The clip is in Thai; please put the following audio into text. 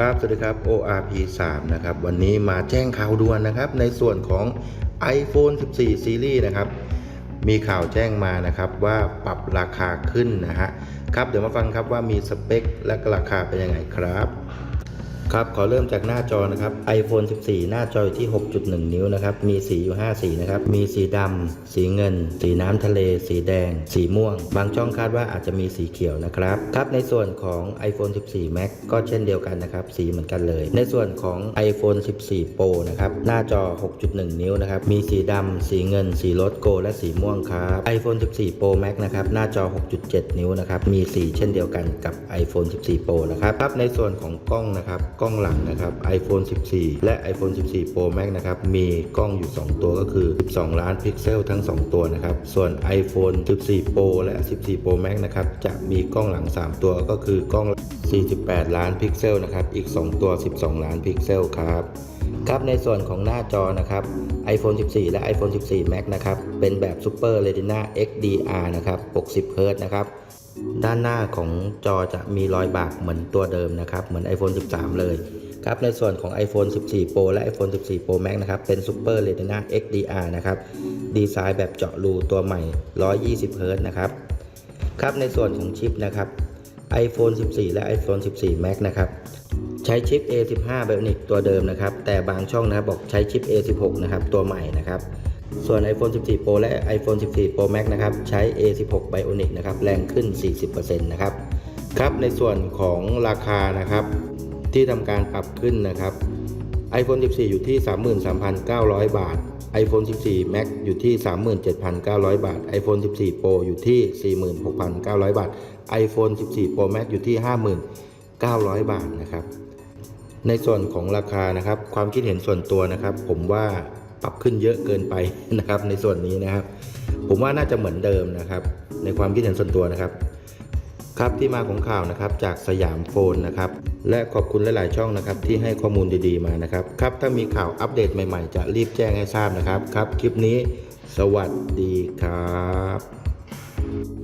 ครับสวัสดีครับ ORP 3นะครับวันนี้มาแจ้งข่าวด่วนนะครับ ในส่วนของ iPhone 14 Series นะครับ มีข่าวแจ้งมานะครับว่าปรับราคาขึ้นนะฮะครับเดี๋ยวมาฟังครับว่ามีสเปคและราคาเป็นยังไงครับ ครับขอเริ่มจากหน้าจอนะครับ iPhone 14 หน้าจออยู่ที่ 6.1 นิ้วนะครับ มีสีอยู่ 5 สีนะครับ มีสีดำ สีเงิน สีน้ำทะเล สีแดง สีม่วง บางช่องคาดว่าอาจจะมีสีเขียวนะครับ ครับ ในส่วนของ iPhone 14 Max ก็เช่นเดียวกันนะครับ สีเหมือนกันเลย ในส่วนของ iPhone 14 Pro นะครับ หน้าจอ 6.1 นิ้วนะครับ มีสีดำ สีเงิน สีรถโก และสีม่วงครับ iPhone 14 Pro Max นะครับ หน้าจอ 6.7 นิ้วนะครับ มีสีเช่นเดียวกันกับ iPhone 14 Pro นะครับ ครับ ในส่วนของกล้องนะครับกล้องหลังนะครับ iPhone 14 และ iPhone 14 Pro Max นะครับ มีกล้องอยู่ 2 ตัวก็คือ 12 ล้านพิกเซลทั้ง 2 ตัวนะครับ ส่วน iPhone 14 Pro และ 14 Pro Max นะครับ จะมีกล้องหลัง 3 ตัวก็คือกล้อง 48 ล้านพิกเซลนะครับ อีก 2 ตัว 12 ล้านพิกเซลครับครับในส่วนของหน้าจอนะครับ iPhone 14 และ iPhone 14 Max นะครับ เป็นแบบ Super Retina XDR นะครับ 60 Hz นะครับ ด้านหน้าของจอจะมีรอยบากเหมือนตัวเดิมนะครับ เหมือน iPhone 13 เลยครับ ในส่วนของ iPhone 14 Pro และ iPhone 14 Pro Max นะครับ เป็น Super Retina XDR นะครับ ดีไซน์แบบเจาะรูตัวใหม่ 120 Hz นะครับ ครับ ในส่วนของชิปนะครับ iPhone 14 และ iPhone 14 Max นะครับ ใช้ชิป A15 Bionic ตัวเดิมนะครับ แต่บางช่องนะครับบอกใช้ชิป A16 นะครับ ตัวใหม่นะครับ ส่วน iPhone 14 Pro และ iPhone 14 Pro Max นะครับ ใช้ A16 Bionic นะครับ แรงขึ้น 40%นะครับ ครับ ในส่วนของราคานะครับ ที่ทำการปรับขึ้นนะครับ iPhone 14 อยู่ที่ 33,900 บาท iPhone 14 Max อยู่ที่ 37,900 บาท iPhone 14 Pro อยู่ที่ 46,900 บาท iPhone 14 Pro Max อยู่ที่59,000 บาทนะครับ ในส่วนของราคานะครับ ความคิดเห็นส่วนตัวนะครับ ผมว่า ปรับขึ้นเยอะเกินไปนะครับ ในส่วนนี้นะครับ ผมว่าน่าจะเหมือนเดิมนะครับ ในความคิดเห็นส่วนตัวนะครับ ครับที่มาของข่าวนะครับจากสยามโฟนนะครับ และขอบคุณหลาย ๆ ช่องนะครับ ที่ให้ข้อมูลดี ๆ มานะครับครับถ้ามีข่าวอัปเดตใหม่ ๆ จะรีบแจ้งให้ทราบนะครับครับ คลิปนี้ สวัสดีครับ